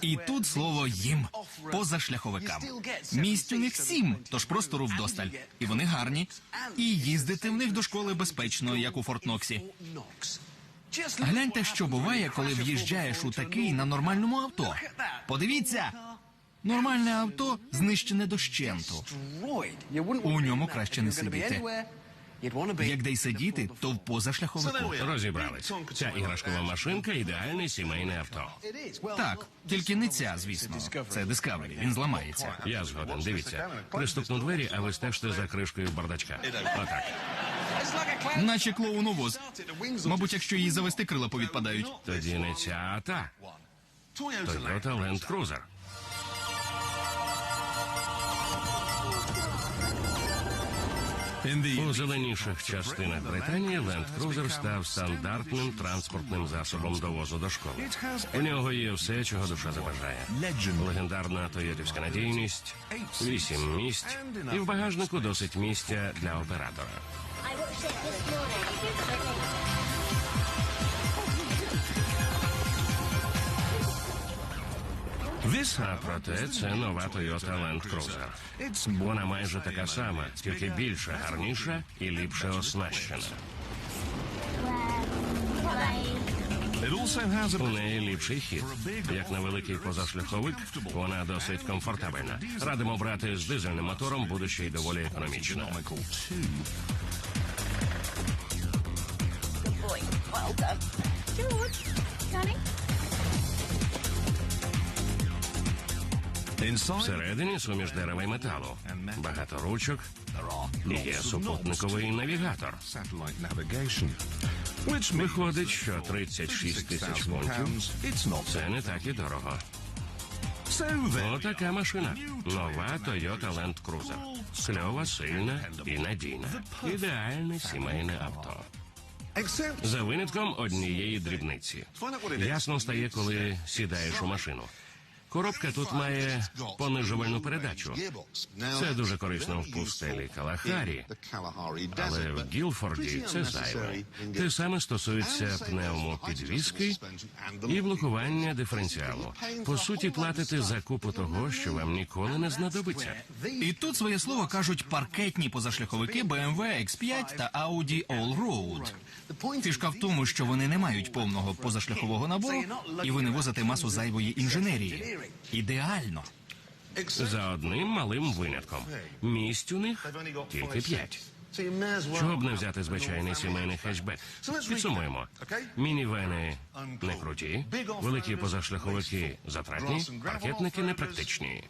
І тут слово їм позашляховикам. Місць у них сім, тож простору вдосталь. І вони гарні. І їздити в них до школи безпечно, як у Фортноксі. Гляньте, що буває, коли в'їжджаєш у такий на нормальному авто. Подивіться, нормальне авто знищене дощенту. У ньому краще не сидіти. Як де й сидіти, то в позашляховику. Розібрались. Ця іграшкова машинка ідеальне сімейне авто. Так, тільки не ця, звісно. Це Discovery, він зламається. Я згоден. Дивіться. Приступну двері, а ви стежте за кришкою бардачка. Отак. Наче клоуновоз. Мабуть, якщо її завести, крила повідпадають. Тоді не ця, а та. Toyota Land Cruiser. У зеленіших частинах Британії Land Cruiser став стандартним транспортним засобом довозу до школи. У нього є все, чого душа забажає. Легендарна тойотівська надійність, вісім місць, і в багажнику досить місця для оператора. А проте це нова Toyota Land Cruiser. Вона майже така сама, тільки більша, гарніша і ліпше оснащена. У неї ліпший хід. Як на великий позашляховик, вона досить комфортабельна. Радимо брати з дизельним мотором, буде ще й доволі. Boy, well done. George, Всередині суміш дерева й металу. Багато ручок. Є супутниковий навігатор. Виходить, що 36 тисяч фунтів це не так і дорого. Отака машина. Нова Toyota Land Cruiser. Кльова, сильна і надійна. Ідеальне сімейне авто. За винятком однієї дрібниці. Ясно стає, коли сідаєш у машину. Коробка тут має понижувальну передачу. Це дуже корисно в пустелі Калахарі, але в Гілфорді це зайве. Те саме стосується пневмопідвіски і блокування диференціалу. По суті, платите за купу того, що вам ніколи не знадобиться. І тут своє слово кажуть паркетні позашляховики BMW X5 та Audi Allroad. Фішка в тому, що вони не мають повного позашляхового набору, і ви не возите масу зайвої інженерії. Ідеально. За одним малим винятком. Місць у них тільки п'ять. Чого б не взяти звичайний сімейний хетчбек? Підсумуємо. Мінівени не круті, великі позашляховики затратні, паркетники непрактичні.